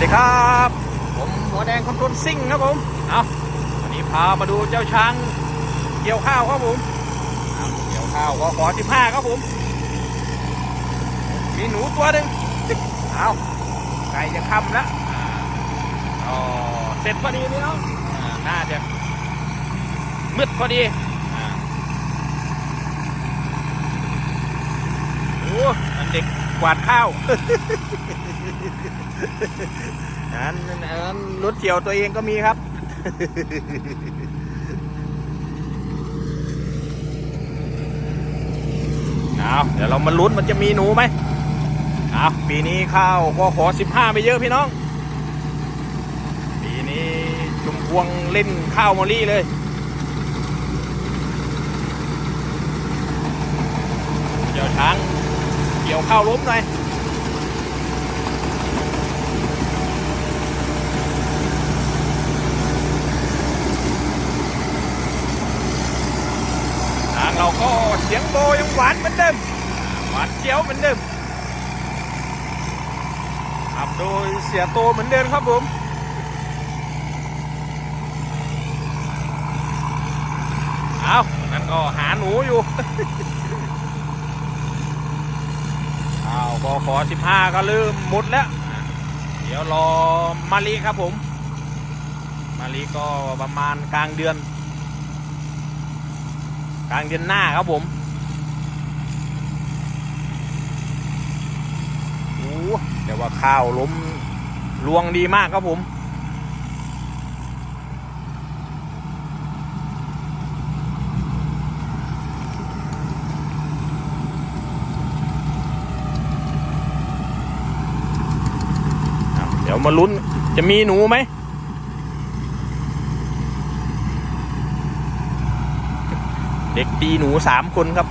ดีครับ ผมหัวแดงคอนโทรลซิ่งครับผมเอาวันนี้พามาดูเจ้าช้างเกี่ยวข้าวครับผมเอาเกี่ยวข้าวก็ขอสิบห้าครับผม มีหนูตัวหนึ่งเอาไก่จะค่ำแล้วอ่าอ๋อเสร็จพอดีนี่เนาะอ่าน่าจะมืดพอดีอ่าโอ้อัน เด็กกวาดข้าวอันนั้นรถเฉียวตัวเองก็มีครับ เอาเดี๋ยวเรามาลุ้นมันจะมีหนูไหมเอาปีนี้ข้าวก็ขอสิบห้าไปเยอะพี่น้อง ปีนี้จุมพวงเล่นข้าวมอรี่เลยเดี๋ยวช้างเกี่ยวข้าวล้มหน่อยทางเราก็เสียงโบยังหวานเหมือนเดิม หวานเจียวเหมือนเดิมขับโดยเสียโตเหมือนเดิมครับผมเอานั่นก็หาหนูอยู่ เอา บอขอสิบห้าก็เริ่มหมดแล้ว เดี๋ยวรอมาลีครับผม มาลีก็ประมาณกลางเดือน กลางเดือนหน้าครับผมโอ้แต่ว่าข้าวล้มลวงดีมากครับผม เดี๋ยวมาลุ้นจะมีหนูไหมเด็กตีหนูสามคนครับ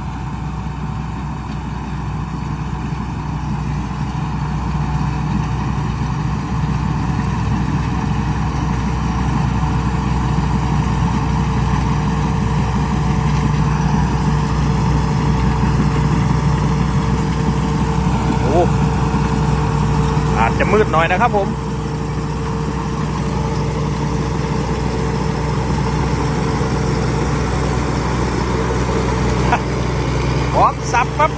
โอ้ อาจจะ มืดหน่อยนะครับผมพร้อมสับครับ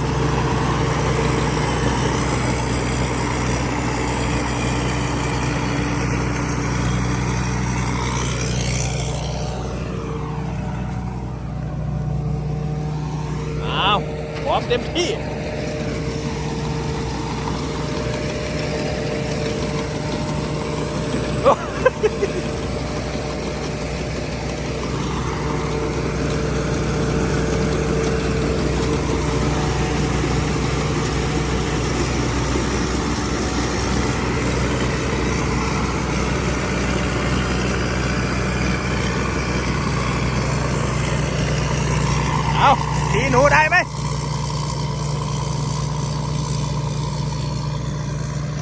อ้าวพร้อมเต็มที่ เอาที หนูได้ไหม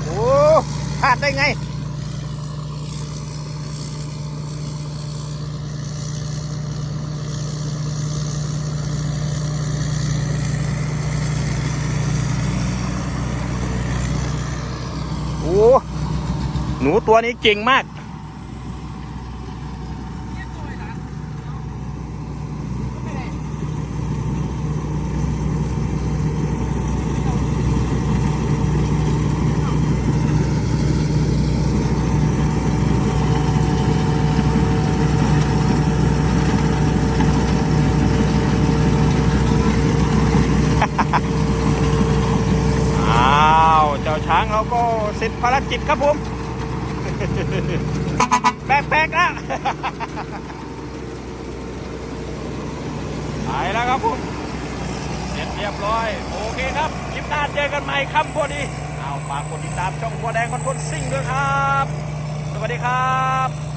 โอ้พลาดได้ไงโอ้หนูตัวนี้เก่งมาก อ้าว เจ้าช้าง เสร็จภารกิจครับผมแปลกๆนะไปแล้วครับผมเสร็จเรียบร้อย โอเคครับคลิปหน้าเจอกันใหม่ครับพอดีเอาฝากกดติดตามช่องหัวแดงคนคนซิ่งด้วยครับ สวัสดีครับ